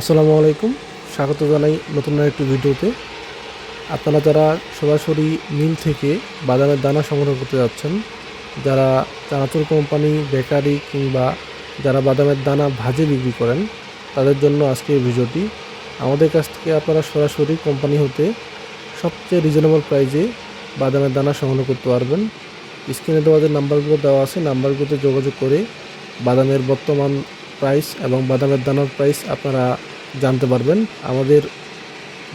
আসসালামু আলাইকুম। স্বাগত জানাই নতুন একটি ভিডিওতে। আপনারা যারা সরাসরি মিল থেকে বাদামের দানা সংগ্রহ করতে যাচ্ছেন, যারা চানাচুর কোম্পানি, বেকারি কিংবা যারা বাদামের দানা ভাজে বিক্রি করেন, তাদের জন্য আজকে এই ভিডিওটি। আমাদের কাছ থেকে আপনারা সরাসরি কোম্পানি হতে সবচেয়ে রিজনেবল প্রাইজে বাদামের দানা সংগ্রহ করতে পারবেন। স্ক্রিনে দেওয়া যে নাম্বারগুলো দেওয়া আছে নাম্বারগুলোতে যোগাযোগ করে বাদামের বর্তমান প্রাইস এবং বাদামের দানার প্রাইস আপনারা জানতে পারবেন। আমাদের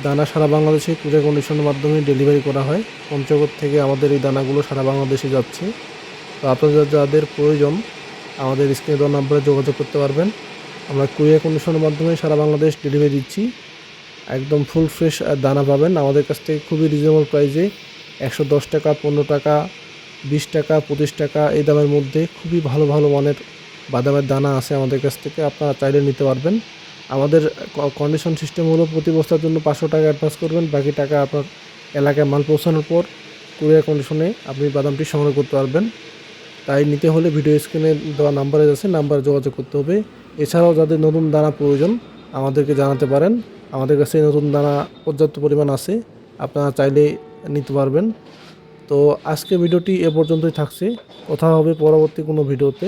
দানা সারা বাংলাদেশে কুরিয়ার কন্ডিশনের মাধ্যমে ডেলিভারি করা হয়। পঞ্চগড় থেকে আমাদের এই দানাগুলো সারা বাংলাদেশে যাচ্ছে। তো আপনাদের যাদের প্রয়োজন, আমাদের স্ক্রিনে দেওয়া নাম্বারে যোগাযোগ করতে পারবেন। আমরা কুরিয়ার কন্ডিশনের মাধ্যমে সারা বাংলাদেশ ডেলিভারি দিচ্ছি। একদম ফুল ফ্রেশ দানা পাবেন। আমাদের কাছ থেকে খুবই রিজনেবল প্রাইসে একশো দশ টাকা, পনেরো টাকা, বিশ টাকা, পঁচিশ টাকা এই দামের মধ্যে খুবই ভালো ভালো মানের বাদামের দানা আছে আমাদের কাছ থেকে, আপনারা চাইলে নিতে পারবেন। আমাদের কন্ডিশন সিস্টেম হলো প্রতি বস্তার জন্য পাঁচশো টাকা অ্যাডভান্স করবেন, বাকি টাকা আপনার এলাকায় মাল পৌঁছানোর পর কুরিয়ার কন্ডিশনে আপনি বাদামটি সংগ্রহ করতে পারবেন। তাই নিতে হলে ভিডিও স্ক্রিনে দেওয়া নাম্বারে আছে নাম্বারে যোগাযোগ করতে হবে। এছাড়াও যাদের নতুন দানা প্রয়োজন, আমাদেরকে জানাতে পারেন। আমাদের কাছে নতুন দানা পর্যাপ্ত পরিমাণ আছে, আপনারা চাইলে নিতে পারবেন। তো আজকে ভিডিওটি এ পর্যন্তই থাকছে। কথা হবে পরবর্তী কোনো ভিডিওতে